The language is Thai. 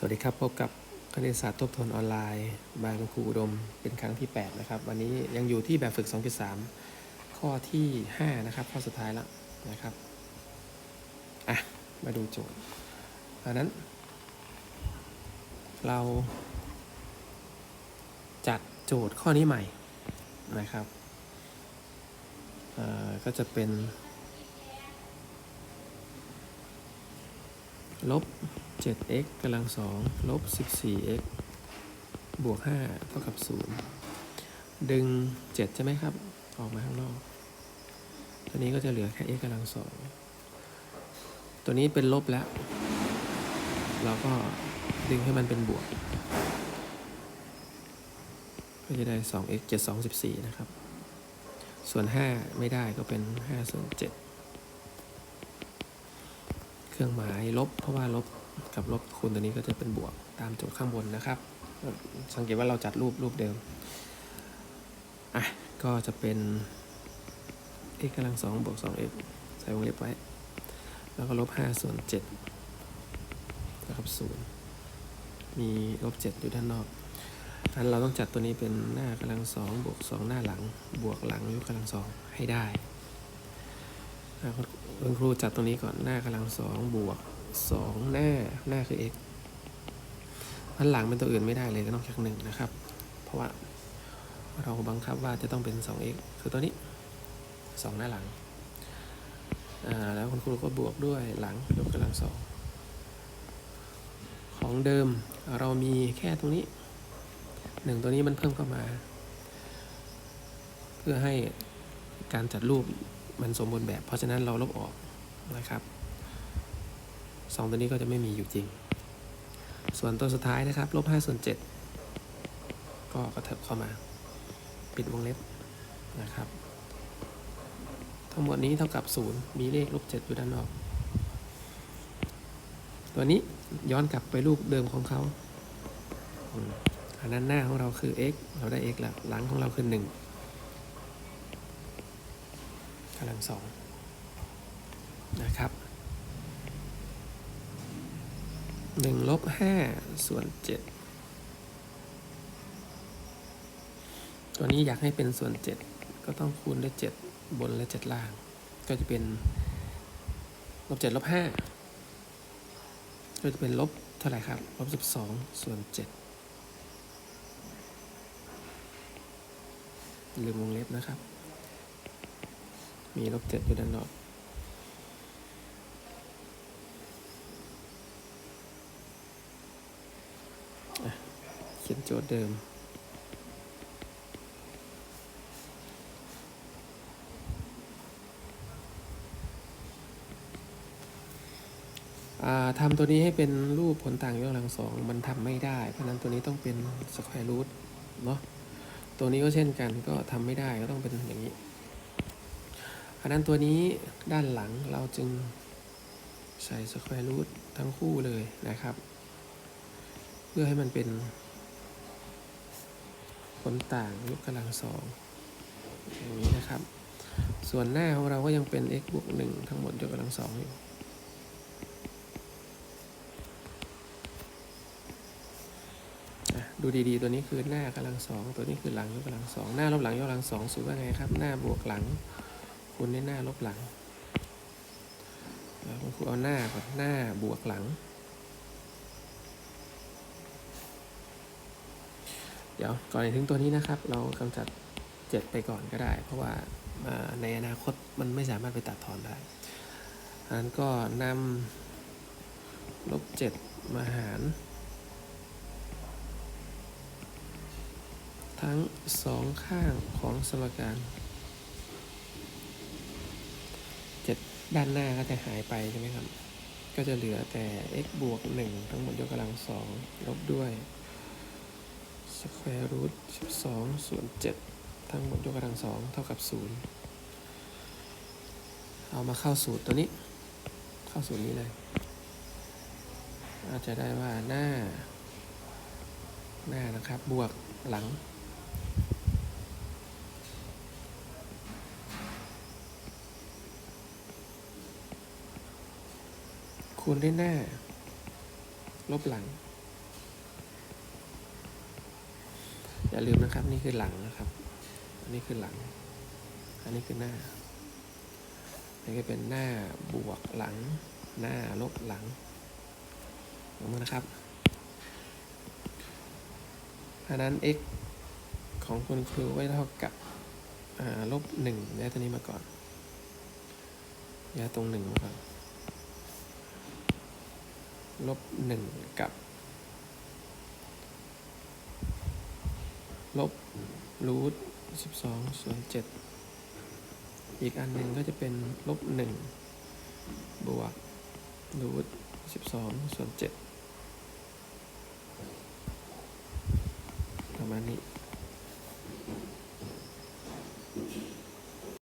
สวัสดีครับ พบกับคณิตศาสตร์ทบทวนออนไลน์บายคุครูอุดมเป็นครั้งที่ 8 นะครับ วันนี้ยังอยู่ที่แบบฝึก 2.3 ข้อที่ 5 นะครับ ข้อสุดท้ายแล้วนะครับ อะ มาดูโจทย์อันนั้น เราจัดโจทย์ข้อนี้ใหม่นะครับเอ่อก็จะเป็น ลบ 7x กำลังสองลบ 14x บวก5เท่ากับ 0 ดึง 7 ใช่ไหมครับ ออกมาข้างนอก ตัวนี้ก็จะเหลือแค่ x กำลังสองตัวนี้เป็นลบแล้ว เราก็ดึงให้มันเป็นบวก ก็จะได้ 2x 7 2 14 นะครับ ส่วน 5 ไม่ได้ก็เป็น5ส่วน7 เครื่องหมายลบ เพราะว่าลบกับลบคูณตัวนี้ก็จะเป็นบวกตามโจทย์ข้างบนนะครับ สังเกตว่าเราจัดรูปรูปเดิมอะก็จะเป็น x กำลังสองบวก 2x ใส่วงเล็บไว้ แล้วก็ลบ5ส่วน7นะครับ0มีลบ7อยู่ด้านนอกอันเราต้องจัดตัวนี้เป็นหน้ากำลังสองบวก2หน้าหลัง บวกหลังยกกำลังสองให้ได้ คุณครูจัดตรงนี้ก่อนหน้ากำลังสองบวกสองหน้าหน้าคือ x อันหลังเป็นตัวอื่นไม่ได้เลยก็ต้องจากหนึ่งนะครับ เพราะว่าเราบังคับว่าจะต้องเป็น 2x คือตัวนี้ 2 หน้าหลัง แล้วคุณครูก็บวกด้วยหลังยกกำลังสอง ของเดิมเรามีแค่ตรงนี้หนึ่งตัวนี้มันเพิ่มเข้ามา เพื่อให้การจัดรูป มันสมบูรณ์แบบ เพราะฉะนั้นเราลบออกนะครับสองตัวนี้ก็จะไม่มีอยู่จริง ส่วนตัวสุดท้ายนะครับลบ5ส่วน7ก็กระเถิบเข้ามา ปิดวงเล็บนะครับ ทั้งหมดนี้เท่ากับ 0 มีเลขลบ7อยู่ด้านนอก ตัวนี้ย้อนกลับไปรูปเดิมของเขาอันนั้นหน้าของเราคือ x เราได้ x แล้วหลังของเราคือ 1 กำลังสองนะครับหนึ่งลบห้าส่วนเจ็ดตัวนี้อยากให้เป็นส่วนเจ็ดก็ต้องคูณด้วยเจ็ดบนและเจ็ดล่าง ก็จะเป็นลบเจ็ดลบห้าก็จะเป็นลบเท่าไหร่ครับลบสิบสองส่วนเจ็ดลืมวงเล็บนะครับ มีลบเจ็ดอยู่ด้านนอกอะเขียนโจทย์เดิมทำตัวนี้ให้เป็นรูปผลต่างยกกำลังสองมันทำไม่ได้ เพราะนั้นตัวนี้ต้องเป็นสแควร์รูทเนาะตัวนี้ก็เช่นกันก็ทำไม่ได้ก็ต้องเป็นอย่างนี้ อันนั้นตัวนี้ด้านหลังเราจึงใส่สแควร์รูททั้งคู่เลยนะครับ เพื่อให้มันเป็นผลต่างยกกำลังสองอย่างนี้นะครับ ส่วนหน้าของเราก็ยังเป็น x บวกหนึ่งทั้งหมดยกกำลังสองอยู่ดูดีๆ ตัวนี้คือหน้ากำลังสอง ตัวนี้คือหลังยกกำลังสอง หน้าลบหลังยกกำลังสองสูตรว่าไงครับ หน้าบวกหลัง คูณด้หน้าลบหลังแล้วคุณครูเอาหน้าก่อนหน้าบวกหลัง เดี๋ยวก่อนถึงตัวนี้นะครับ เรากำจัดเจ็ดไปก่อนก็ได้ เพราะว่าในอนาคตมันไม่สามารถไปตัดทอนได้อันนั้นก็นำลบเจ็ดมาหาร ทั้งสองข้างของสมการ ด้านหน้าก็จะหายไปใช่ไหมครับ ก็จะเหลือแต่ x บวก 1 ทั้งหมดยกกำลัง 2 ลบด้วย square root 12 ส่วน 7 ทั้งหมดยกกำลัง 2 เท่ากับ 0 เอามาเข้าสูตรตัวนี้ เข้าสูตรนี้เลย อาจจะได้ว่าหน้า หน้านะครับ บวกหลัง คูณด้วหน้า ลบหลัง อย่าลืมนะครับ นี่คือหลังนะครับ อันนี้คือหลัง อันนี้คือหน้านี่เป็นหน้าบวกหลัง หน้าลบหลังลงมานะครับอันนั้น x ของคุณครูไว้เท่ากับลบหนึ่งย้าตัวนี้มาก่อนย่าตรงหนึ่งมาก่อน ลบหนึ่งกับ ลบรูทสิบสองส่วนเจ็ดอีกอันหนึ่งก็จะเป็นลบหนึ่งบวกรูทสิบสองส่วนเจ็ดประมาณนี้